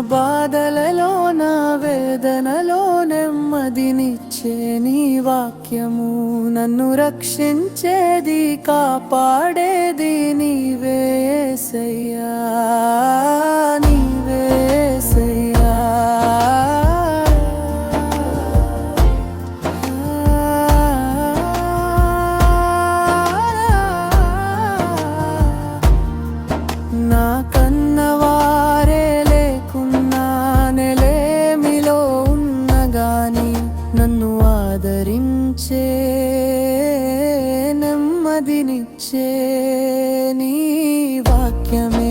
బాధలలో నా వేదనలో నెమ్మదినిచ్చే నీ వాక్యము. నన్ను రక్షించేది కాపాడేది నీవేసయ్యా నన్ను ఆదరించే నెమ్మదినిచ్చే నీ వాక్యమే.